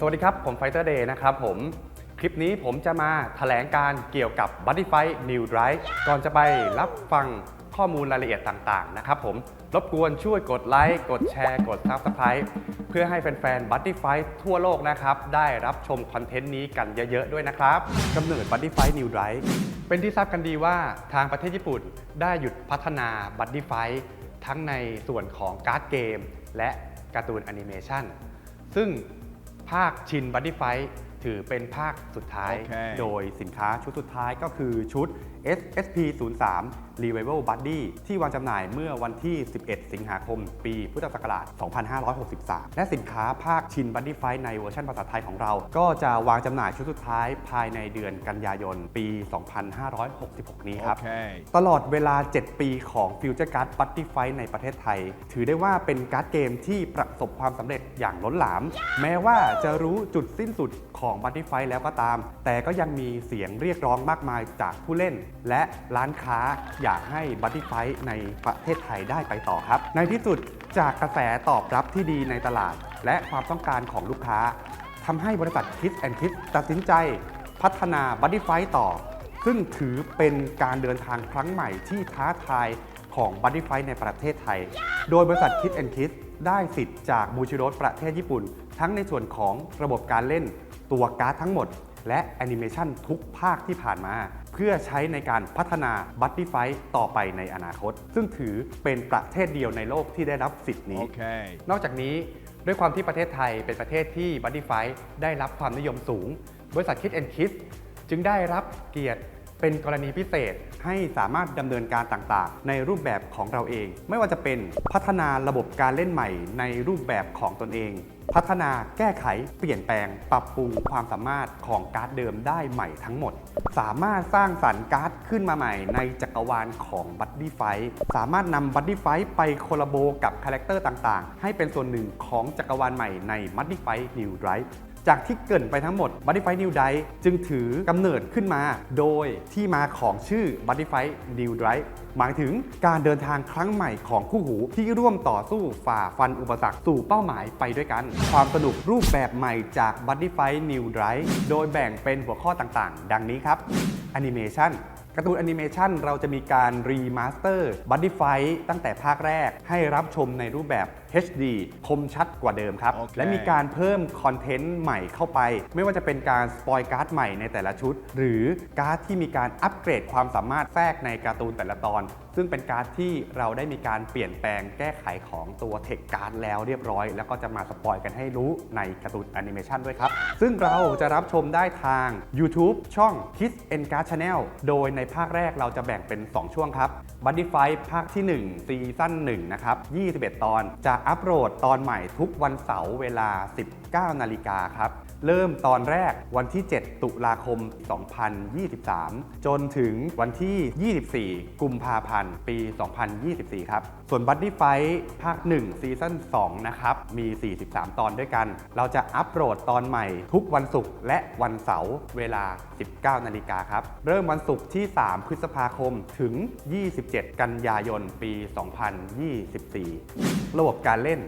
สวัสดีครับ ผมไฟเตอร์เดย์นะครับผม คลิปนี้ผมจะมาแถลงการเกี่ยวกับ b u d d y f i New Drive ก่อนจะไปรับฟังข้อมูลรายละเอียดต่างๆ นะครับผม รบกวนช่วยกดไลค์ กดแชร์ กด Subscribe เพื่อให้แฟนๆ b u d d y f i ทั่วโลกนะครับ ได้รับชมคอนเทนต์นี้กันเยอะๆ ด้วยนะครับกำเนิด b u d d y f i New Drive เป็นที่ทราบกันดีว่าทางประเทศญี่ปุ่นได้หยุดพัฒนา b u d d y f i ทั้งในส่วนของการ์ดเกม และการ์ตูนแอนิเมชันซึ่ง ภาคชินบั d ดี้ไฟถือเป็นภาคสุดท้ายโอเคโดยสินค้าชุดสุดท้ายก็คือชุด SSP 0 3 Revival Buddy ที่วางจำหน่ายเมื่อวันที่ 11 สิงหาคม ปีพุทธศักราช 2563 และสินค้าภาคชินบั d ดี้ไฟในเวอร์ชันภาษาไทยของเรา ก็จะวางจำหน่ายชุดสุดท้ายภายในเดือนกันยายน ปี 2566 นี้ครับ Okay. ตลอดเวลา 7 ปีของ Future Card b u d d y Fight ในประเทศไทย ถือได้ว่าเป็นการ์ดเกมที่ประสบความสำเร็จอย่างล้นหลาม แม้ว่าจะรู้จุดสิ้นสุดของ b u d d y Fight แล้วก็ตาม แต่ก็ยังมีเสียงเรียกร้องมากมายจากผู้เล่นและร้านค้าอยากให้ b u d d y Fight ในประเทศไทยได้ไปต่อครับ ในที่สุดจากกระแสตอบรับที่ดีในตลาด และความต้องการของลูกค้าทำให้บริษัท Kiss and Kiss ตัดสินใจพัฒนา b u d d y Fight ต่อ ซึ่งถือเป็นการเดินทางครั้งใหม่ที่ท้าทายของ b u d d y Fight ในประเทศไทย โดยบริษัท Kit and Kiss ได้สิทธิ์จากบูชิโรสประเทศญี่ปุ่น ทั้งในส่วนของระบบการเล่นตัวการ์ดทั้งหมด และแอนิเมชันทุกภาคที่ผ่านมา เพื่อใช้ในการพัฒนา b u d d y Fight ต่อไปในอนาคต ซึ่งถือเป็นประเทศเดียวในโลกที่ได้รับสิทธิ์นี้ Okay. นอกจากนี้ด้วยความที่ประเทศไทยเป็นประเทศที่บั d ดี้ไฟได้รับความนิยมสูง บริษัท Kit and Kiss จึงได้รับเกียรติ เป็นกรณีพิเศษให้สามารถดำเนินการต่างๆ ในรูปแบบของเราเอง ไม่ว่าจะเป็นพัฒนาระบบการเล่นใหม่ในรูปแบบของตนเอง พัฒนาแก้ไข เปลี่ยนแปลง ปรับปรุงความสามารถของการ์ดเดิมได้ใหม่ทั้งหมด สามารถสร้างสรรค์การ์ดขึ้นมาใหม่ ในจักรวาลของบั d ดี้ไฟสามารถนำบั d ดี้ไฟไปโคลาโบกับคาแรคเตอร์ต่างๆ ให้เป็นส่วนหนึ่งของจักรวาลใหม่ใน b u d d y f i New Drive จากที่เกินไปทั้งหมด b u d d y f i New Drive จึงถือกำเนิดขึ้นมา โดยที่มาของชื่อ b u d d y f i New Drive หมายถึงการเดินทางครั้งใหม่ของคู่หูที่ร่วมต่อสู้ฝ่าฟันอุปสรรคสู่เป้าหมายไปด้วยกัน ความสนุกรูปแบบใหม่จาก b u d d y f i New Drive โดยแบ่งเป็นหัวข้อต่างๆ ดังนี้ครับ Animation การ์ตูนแอนิเมชันเราจะมีการรีมาสเตอร์บัดดี้ไฟตั้งแต่ภาคแรกให้รับชมในรูปแบบ HD คมชัดกว่าเดิมครับ โอเค และมีการเพิ่มคอนเทนต์ใหม่เข้าไป ไม่ว่าจะเป็นการสปอยการ์ดใหม่ในแต่ละชุด หรือการ์ดที่มีการอัปเกรดความสามารถแทรกในการ์ตูนแต่ละตอน ซึ่งเป็นการ์ดที่เราได้มีการเปลี่ยนแปลงแก้ไขของตัวเทคการ์ดแล้วเรียบร้อย แล้วก็จะมาสปอยกันให้รู้ในการ์ตูนแอนิเมชันด้วยครับ ซึ่งเราจะรับชมได้ทาง YouTube ช่อง Kids and Card Channel โดยในภาคแรกเราจะแบ่งเป็น 2 ช่วงครับบั d d y Fight ภาคที่ 1 ซีซั่น1 นะครับ 21 ตอน จะอัปโหลดตอนใหม่ทุกวันเสาร์เวลา19นาฬิกาครับ เริ่มตอนแรกวันที่ 7 ตุลาคม 2023 จนถึงวันที่ 24 กุมภาพันธ์ ปี 2024 ครับ ส่วน b u d d y Fight ภาค 1 ซีซั่น 2 นะครับ มี 43 ตอนด้วยกัน เราจะอัปโหลดตอนใหม่ทุกวันศุกร์และวันเสาร์เวลา 19 นาฬิกาครับ เริ่มวันศุกร์ที่ 3 พฤษภาคมถึง 27 กันยายน ปี 2024 ระบบการเล่น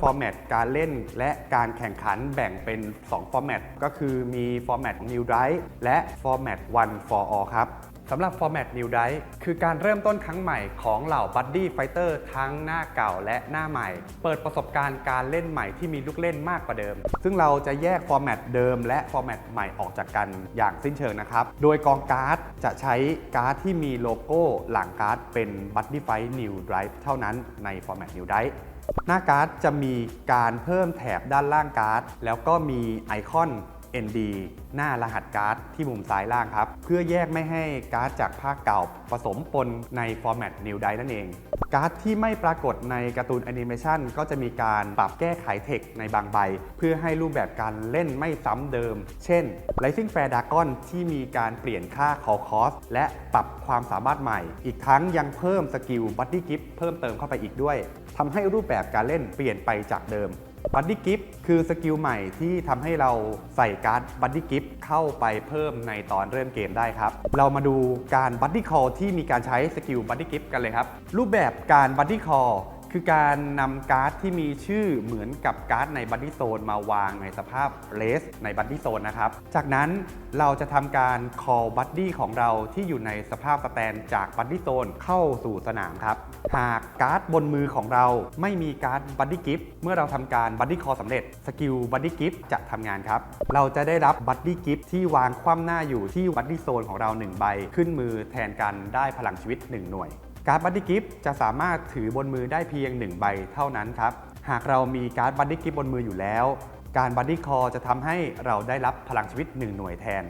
ฟอร์แมตการเล่นและการแข่งขันแบ่งเป็น 2 ฟอร์แมตก็คือมีฟอร์แมต New Drive และฟอร์แมต One for All ครับสำหรับฟอร์แมต New Drive คือการเริ่มต้นครั้งใหม่ของเหล่า Buddy Fighter ทั้งหน้าเก่าและหน้าใหม่ เปิดประสบการณ์การเล่นใหม่ที่มีลูกเล่นมากกว่าเดิม ซึ่งเราจะแยกฟอร์แมตเดิมและฟอร์แมตใหม่ออกจากกันอย่างสิ้นเชิงนะครับ โดยกองการ์ดจะใช้การ์ดที่มีโลโก้หลังการ์ดเป็น Buddy Fight New Drive เท่านั้นในฟอร์แมต New Drive หน้าการ์ดจะมีการเพิ่มแถบด้านล่างการ์ด แล้วก็มีไอคอน ND หน้ารหัสการ์ดที่มุมซ้ายล่างครับ เพื่อแยกไม่ให้การ์ดจากภาคเก่าผสมปนในฟอร์แมต New Die นั่นเอง การ์ดที่ไม่ปรากฏในการ์ตูนแอนิเมชันก็จะมีการปรับแก้ไขเทคในบางใบ เพื่อให้รูปแบบการเล่นไม่ซ้ำเดิม เช่น Rising Fair Dragon ที่มีการเปลี่ยนค่า Call Cost และปรับความสามารถใหม่ อีกทั้งยังเพิ่มสกิล Buddy Gift เพิ่มเติมเข้าไปอีกด้วยทำให้รูปแบบการเล่นเปลี่ยนไปจากเดิม บัดดี้กิฟคือสกิลใหม่ที่ทำให้เราใส่การ์ดบัดดี้กิฟเข้าไปเพิ่มในตอนเริ่มเกมได้ครับ เรามาดูการบัดดี้คอที่มีการใช้สกิลบัดดี้กิฟกันเลยครับ รูปแบบการบัดดี้คอ คือการนำการ์ดที่มีชื่อเหมือนกับการ์ดในบั d ดี้โซนมาวางในสภาพเลสในบั d ดี้โซนนะครับ จากนั้นเราจะทำการ call บั d ดี้ของเราที่อยู่ในสภาพสแตนจากบั d ดี้โซนเข้าสู่สนามครับ หากการ์ดบนมือของเราไม่มีการ์ดบั d ดี้กิฟต์เมื่อเราทำการบั d ดี้คอสำเร็จสกิลบั d ดี้กิฟต์จะทำงานครับ เราจะได้รับบั d ดี้กิฟต์ที่วางคว่ำหน้าอยู่ที่บั d ดี้โซนของเรา1ใบขึ้นมือแทนกันได้พลังชีวิต 1 หน่วย การ์ดบั d ดี้กิฟต์จะสามารถถือบนมือได้เพียง 1 ใบเท่านั้นครับ หากเรามีการ์ดบั d ดี้กิฟต์บนมืออยู่แล้ว การบั d ดี้คอจะทำให้เราได้รับพลังชีวิต 1 หน่วยแทน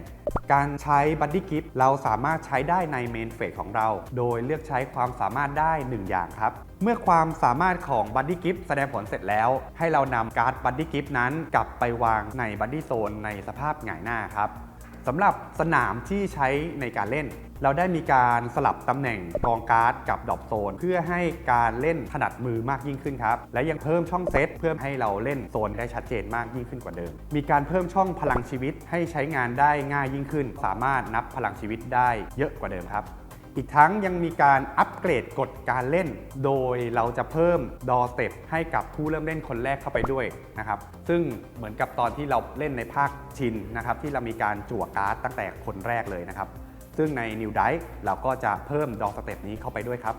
การใช้บั d ดี้กิฟต์เราสามารถใช้ได้ในเมนเฟสของเรา โดยเลือกใช้ความสามารถได้ 1 อย่างครับ เมื่อความสามารถของบั d ดี้กิฟต์แสดงผลเสร็จแล้ว ให้เรานำการ์ดบั d ดี้กิฟต์นั้นกลับไปวางในบั d ดี้โซนในสภาพหงายหน้าครับ สำหรับสนามที่ใช้ในการเล่น เราได้มีการสลับตำแหน่งกองการ์ดกับดรอปโซน เพื่อให้การเล่นถนัดมือมากยิ่งขึ้นครับ และยังเพิ่มช่องเซตเพื่อให้เราเล่นโซนได้ชัดเจนมากยิ่งขึ้นกว่าเดิม มีการเพิ่มช่องพลังชีวิตให้ใช้งานได้ง่ายยิ่งขึ้น สามารถนับพลังชีวิตได้เยอะกว่าเดิมครับ อีกทั้งยังมีการอัปเกรดกฎการเล่น โดยเราจะเพิ่มดอสเต็ปให้กับผู้เริ่มเล่นคนแรกเข้าไปด้วยนะครับ ซึ่งเหมือนกับตอนที่เราเล่นในภาคชินนะครับที่เรามีการจั่วการ์ดตั้งแต่คนแรกเลยนะครับ ซึ่งใน New d i เราก็จะเพิ่มดอกสเต็ปนี้เข้าไปด้วยครับ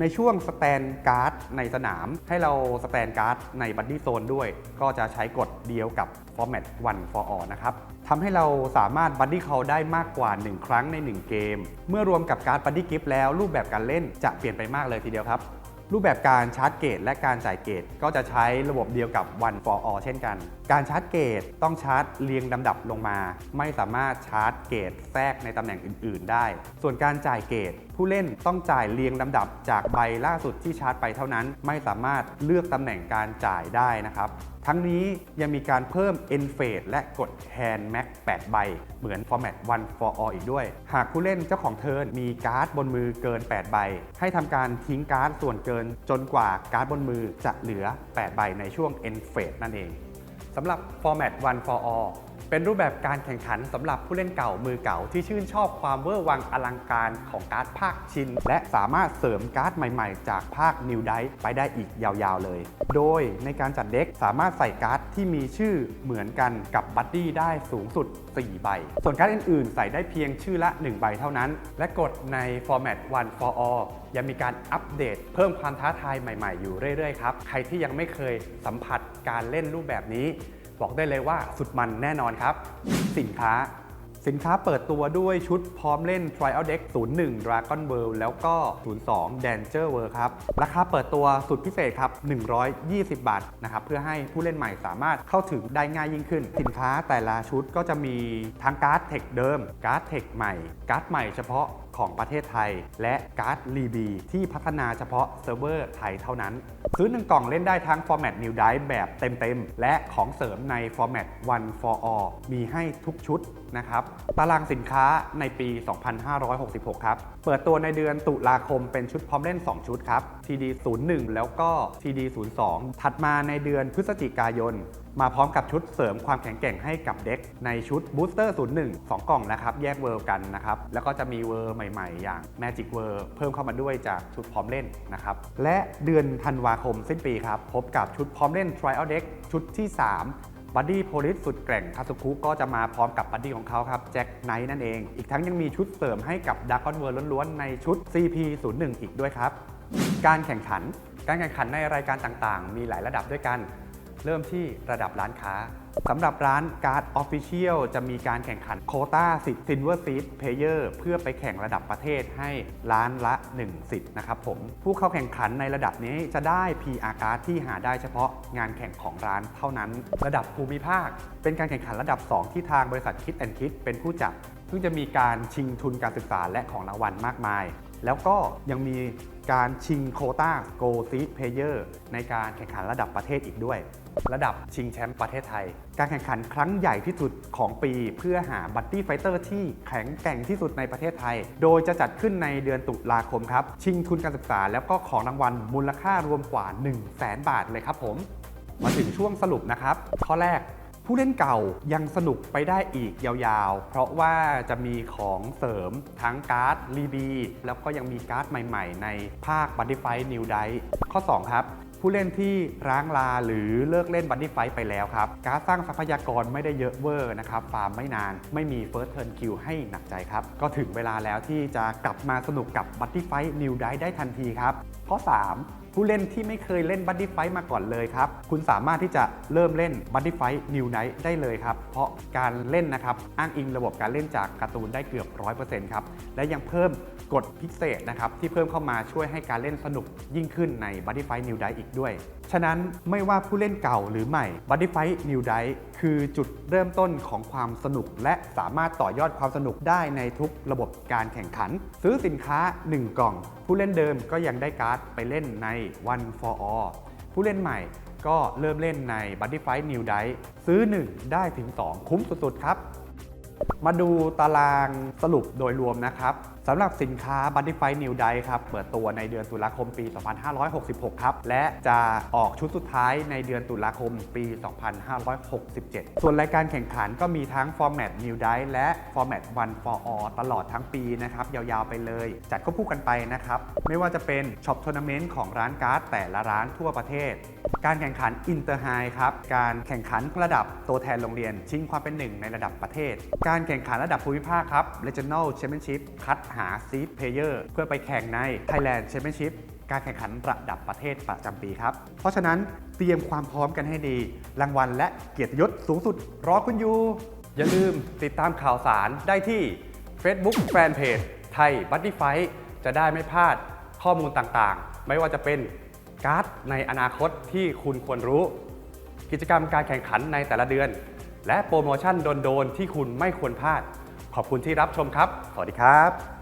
ในช่วงสแตนการ์ดในสนาม ให้เราสแตนการ์ดในบัดดี้โซนด้วย ก็จะใช้กฎเดียวกับ Format 1 for all นะครับทำให้เราสามารถบัดดี้เขาได้มากกว่า 1 ครั้งใน 1 เกม เมื่อรวมกับการ์ดบัดดี้กิฟต์แล้วรูปแบบการเล่นจะเปลี่ยนไปมากเลยทีเดียวครับรูปแบบการชาร์จเกตและการจ่ายเกตก็จะใช้ระบบเดียวกับ One for All เช่นกันการชาร์จเกตต้องชาร์จเรียงลำดับลงมา ไม่สามารถชาร์จเกตแทรกในตำแหน่งอื่น ๆ ได้ ส่วนการจ่ายเกตผู้เล่นต้องจ่ายเรียงลำดับจากใบล่าสุดที่ชาร์จไปเท่านั้น ไม่สามารถเลือกตำแหน่งการจ่ายได้นะครับ ทั้งนี้ยังมีการเพิ่ม e n f a d e และกด Hand Max 8 ใบ เหมือน Format 1 for all อีกด้วย หากผู้เล่นเจ้าของเทิร์นมีการ์ดบนมือเกิน 8 ใบ ให้ทำการทิ้งการ์ดส่วนเกินจนกว่าการ์ดบนมือจะเหลือ 8 ใบในช่วง e n f a d e นั่นเอง สำหรับ Format one for all เป็นรูปแบบการแข่งขันสำหรับผู้เล่นเก่ามือเก่าที่ชื่นชอบความเวอร์วังอลังการของการ์ดภาคชิน และสามารถเสริมการ์ดใหม่ๆ จากภาค New Dice ไปได้อีกยาวๆเลย โดยในการจัดเด็กสามารถใส่การ์ดที่มีชื่อเหมือนกันกับบัดดี้ได้สูงสุด 4 ใบ ส่วนการ์ดอื่นๆ ใส่ได้เพียงชื่อละ 1 ใบเท่านั้น และกดใน Format 1 for all ยังมีการอัปเดตเพิ่มความท้าทายใหม่ๆ อยู่เรื่อยๆครับใครที่ยังไม่เคยสัมผัสการเล่นรูปแบบนี้ บอกได้เลยว่าสุดมันแน่นอนครับ สินค้า สินค้าเปิดตัวด้วยชุดพร้อมเล่น Trial Deck 01 Dragon World แล้วก็ 02 Danger World ครับ ราคาเปิดตัวสุดพิเศษครับ 120 บาทนะครับ เพื่อให้ผู้เล่นใหม่สามารถเข้าถึงได้ง่ายยิ่งขึ้น สินค้าแต่ละชุดก็จะมีทั้งการ์ดเทคเดิม การ์ดเทคใหม่ การ์ดใหม่เฉพาะ ของประเทศไทย และการ์ดรีบีที่พัฒนาเฉพาะเซิร์ฟเวอร์ไทยเท่านั้น ซื้อหนึ่งกล่องเล่นได้ทั้ง Format New Dice แบบเต็มๆ และของเสริมใน Format One for All มีให้ทุกชุด นะครับ ตารางสินค้าในปี 2566 ครับ เปิดตัวในเดือนตุลาคมเป็นชุดพร้อมเล่น 2 ชุดครับ TD 01แล้วก็ TD 02ถัดมาในเดือนพฤศจิกายน มาพร้อมกับชุดเสริมความแข็งแกร่งให้กับเด็ก ในชุด Booster 01 2 กล่องนะครับ แยกเวอร์กันนะครับ แล้วก็จะมีเวอร์ใหม่ๆ อย่าง Magic w o r l d เพิ่มเข้ามาด้วยจากชุดพร้อมเล่นนะครับ และเดือนธันวาคมสิ้นปีครับพบกับชุดพร้อมเล่น Trial Deck ชุดที่ 3 บัดดี้โพลิสสุดแกร่งคาสุคุก็จะมาพร้อมกับบัดดี้ของเขาครับแจ็คไนท์นั่นเอง อีกทั้งยังมีชุดเสริมให้กับดักกอนเวิร์ล้วนๆ ในชุด CP01 อีกด้วยครับ การแข่งขัน การแข่งขันในรายการต่างๆ มีหลายระดับด้วยกัน เริ่มที่ระดับร้านค้าสำหรับร้านการ์ดออฟฟิเชียลจะมีการแข่งขันโคต้าสิทธิ์ซินเวอร์ซีดเพเยอร์เพื่อไปแข่งระดับประเทศให้ร้านละ 1 สิทธิ์นะครับผม ผู้เข้าแข่งขันในระดับนี้จะได้ PR การ์ดที่หาได้เฉพาะงานแข่งของร้านเท่านั้น ระดับภูมิภาค เป็นการแข่งขันระดับ 2 ที่ทางบริษัทคิดแอนคิดเป็นผู้จัดซึ่งจะมีการชิงทุนการศึกษาและของรางวัลมากมาย แล้วก็ยังมี การชิงโคต้าโกลซีเพเยอร์ในการแข่งขันระดับประเทศอีกด้วย ระดับชิงแชมป์ประเทศไทย การแข่งขันครั้งใหญ่ที่สุดของปี เพื่อหาบัตตี้ไฟเตอร์ที่แข็งแกร่งที่สุดในประเทศไทย โดยจะจัดขึ้นในเดือนตุลาคมครับ ชิงทุนการศึกษาแล้วก็ของรางวัลมูลค่ารวมกว่า 1 0 0 0 0แบาทเลยครับผม มาถึงช่วงสรุปนะครับ ข้อแรก ผู้เล่นเก่ายังสนุกไปได้อีกยาวๆ เพราะว่าจะมีของเสริมทั้งการ์ดรีบีแล้วก็ยังมีการ์ดใหม่ๆ ในภาคบั d ดี้ไฟนิวไดข้อ 2 ครับ ผู้เล่นที่ร้างลาหรือเลิกเล่นบั d ดี้ไฟไปแล้วครับ การสร้างทรัพยากรไม่ได้เยอะเวอร์นะครับ ฟาร์มไม่นาน ไม่มีเฟิร์สเทิร์นคิวให้หนักใจครับ ก็ถึงเวลาแล้วที่จะกลับมาสนุกกับบั d ดี้ไฟนิวไดได้ทันทีครับ ข้อ 3 ผู้เล่นที่ไม่เคยเล่นบั d ดี้ไฟมาก่อนเลยครับ คุณสามารถที่จะเริ่มเล่นบั d ดี้ไฟนิวไนท์ได้เลยครับ เพราะการเล่นนะครับ อ้างอิงระบบการเล่นจากการ์ตูนได้เกือบ 100%ครับ และยังเพิ่มกฎพิเศษนะครับ ที่เพิ่มเข้ามาช่วยให้การเล่นสนุกยิ่งขึ้นใน b u d d y Fight New Dice อีกด้วยฉะนั้นไม่ว่าผู้เล่นเก่าหรือใหม่ b u d d y Fight New Dice คือจุดเริ่มต้นของความสนุก และสามารถต่อยอดความสนุกได้ในทุกระบบการแข่งขัน ซื้อสินค้า 1 กล่อง ผู้เล่นเดิมก็ยังได้การ์ดไปเล่นใน One for All ผู้เล่นใหม่ก็เริ่มเล่นใน b u d d y Fight New Dice ซื้อ 1 ได้ถึง 2 คุ้มสุดๆครับ มาดูตารางสรุปโดยรวมนะครับสำหรับสินค้า b u d d y Fight New Dice ครับ เปิดตัวในเดือนตุลาคมปี 2566 ครับ และจะออกชุดสุดท้ายในเดือนตุลาคมปี 2567 ส่วนรายการแข่งขันก็มีทั้ง Format New Dice และ Format One for All ตลอดทั้งปีนะครับ ยาวๆไปเลย จัดควบคู่กันไปนะครับ ไม่ว่าจะเป็นช็อปทัวร์นาเมนต์ของร้านการ์ดแต่ละร้านทั่วประเทศ การแข่งขันอินเตอร์ไฮครับ การแข่งขันระดับตัวแทนโรงเรียนชิงความเป็นหนึ่งในระดับประเทศ การแข่งข่งขันระดับภูมิภาคครับ Regional Championship คัดหาซีดเพลเยอร์เพื่อไปแข่งใน Thailand Championship การแข่งขันระดับประเทศประจำปีครับ เพราะฉะนั้นเตรียมความพร้อมกันให้ดี รางวัลและเกียรติยศสูงสุดรอคุณอยู่ อย่าลืมติดตามข่าวสารได้ที่ Facebook Fanpage ไทยบั d ดี้ไฟจะได้ไม่พลาดข้อมูลต่างๆ ไม่ว่าจะเป็นการ์ดในอนาคตที่คุณควรรู้ กิจกรรมการแข่งขันในแต่ละเดือน และโปรโมชั่นโดนๆที่คุณไม่ควรพลาด ขอบคุณที่รับชมครับ สวัสดีครับ